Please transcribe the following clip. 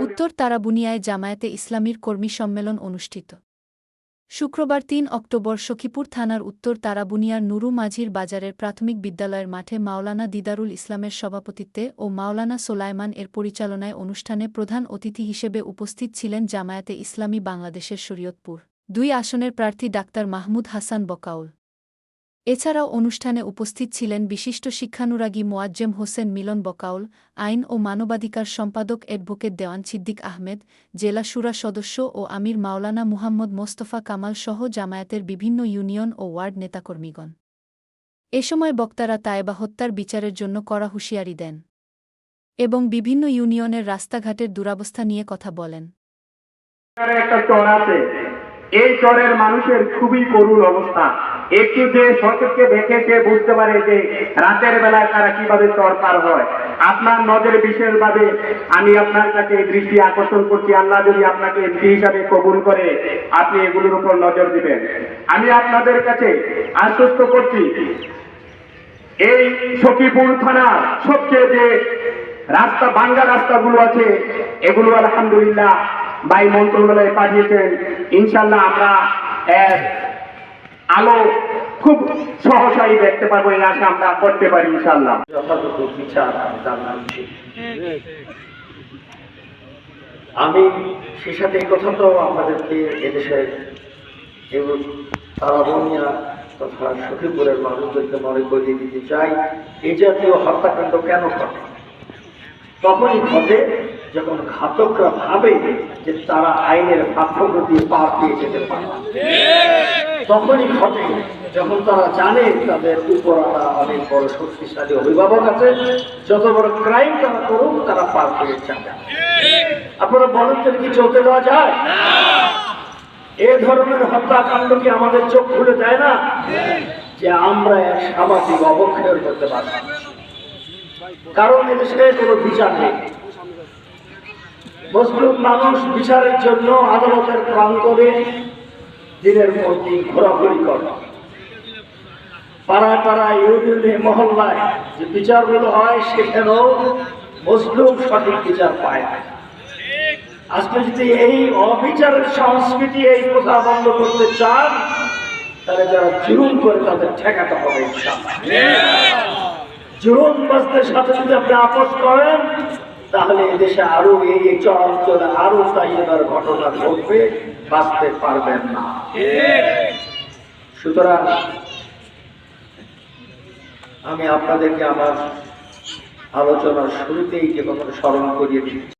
উত্তর তারাবুনিয়ায় জামায়াতে ইসলামীর কর্মী সম্মেলন অনুষ্ঠিত। শুক্রবার তিন অক্টোবর সখীপুর থানার উত্তর তারাবুনিয়ার নুরু মাঝির বাজারের প্রাথমিক বিদ্যালয়ের মাঠে মাওলানা দিদারুল ইসলামের সভাপতিত্বে ও মাওলানা সোলাইমান এর পরিচালনায় অনুষ্ঠানে প্রধান অতিথি হিসেবে উপস্থিত ছিলেন জামায়াতে ইসলামী বাংলাদেশের শরীয়তপুর। দুই আসনের প্রার্থী ডাক্তার মাহমুদ হাসান বকাউল। এছাড়াও অনুষ্ঠানে উপস্থিত ছিলেন বিশিষ্ট শিক্ষানুরাগী মোয়াজ্জেম হোসেন মিলন বকাউল, আইন ও মানবাধিকার সম্পাদক অ্যাডভোকেট দেওয়ান সিদ্দিক আহমেদ, জেলা সুরা সদস্য ও আমির মাওলানা মুহাম্মদ মোস্তফা কামাল সহ জামায়াতের বিভিন্ন ইউনিয়ন ও ওয়ার্ড নেতাকর্মীগণ। এ সময় বক্তারা তায়েবা হত্যার বিচারের জন্য কড়া হুঁশিয়ারি দেন এবং বিভিন্ন ইউনিয়নের রাস্তাঘাটের দুরাবস্থা নিয়ে কথা বলেন। একটা চর আছে। এই চরের মানুষের খুবই করুণ অবস্থা। একটু যে সচককে দেখে সে বুঝতে পারে যে রাতের বেলায় তারা কীভাবে চর পার হয়। আপনার নজরে বিশেষভাবে আমি আপনার কাছে দৃষ্টি আকর্ষণ করছি। আল্লাহ যদি আপনাকে এমপি হিসাবে কবুল করে, আপনি এগুলোর উপর নজর দিবেন। আমি আপনাদের কাছে আশ্বস্ত করছি, এই সখীপুর থানার সবচেয়ে যে রাস্তা ভাঙ্গা রাস্তাগুলো আছে, এগুলো আলহামদুলিল্লাহ বাই মন্ত্রণালয়ে পাঠিয়েছেন। ইনশাল্লাহ আমরা আলো খুব সহসাই দেখতে পারব, এই আশা আমরা করতে পারি ইনশাল্লাহ আমি সে সাথে এই কথাটাও আপনাদেরকে এদেশের এবং তারাবনিয়া তথা সখীপুরের মানুষদেরকে মনে করিয়ে দিতে চাই এই জাতীয় হত্যাকাণ্ড কেন ঘটে? তখনই ঘটে যখন ঘাতকরা ভাবে যে তারা আইনের পার্থক্য দিয়ে পার পেয়ে যেতে পারে। তখনই ঘটে যখন তারা জানে তাদের উপরালা অনেক বড় শক্তিশালী অভিভাবক আছে যত বড় ক্রাইম তারা করুক তারা পার করে যাবে। আপনারা বলেন কি চলতে দেওয়া যায়? এ ধরনের হত্যাকাণ্ড কি আমাদের চোখ খুলে দেয় না? যে আমরা এক সামাজিক অবক্ষয়ের করতে পারি কারণ এদেশে কোনো বিচার নেই। মুসলিম মানুষ বিচারের জন্য আদালতের প্রাঙ্গণে দিনের পর দিন ঘোরাঘুরি করে। পাড়ায় পাড়ায় ইউনিয়নে মহল্লায় যে বিচারগুলো হয় সেখানেও মুসলিম সঠিক বিচার পায় না। আজকে যদি এই অবিচারের সংস্কৃতি এই প্রথা বন্ধ করতে চান তাহলে যারা জুলুম করে তাদের ঠেকাতে হবে ইনশাআল্লাহ। জুলুমবাজদের সাথে যদি আপনি আপোষ করেন তাহলে এদেশে আরও এই চরাঞ্চলে আরও চাহিদার ঘটনা ঘটবে বাঁচতে পারবেন না। সুতরাং আমি আপনাদেরকে আমার আলোচনার শুরুতেই যে কথা স্মরণ করিয়ে দিচ্ছি।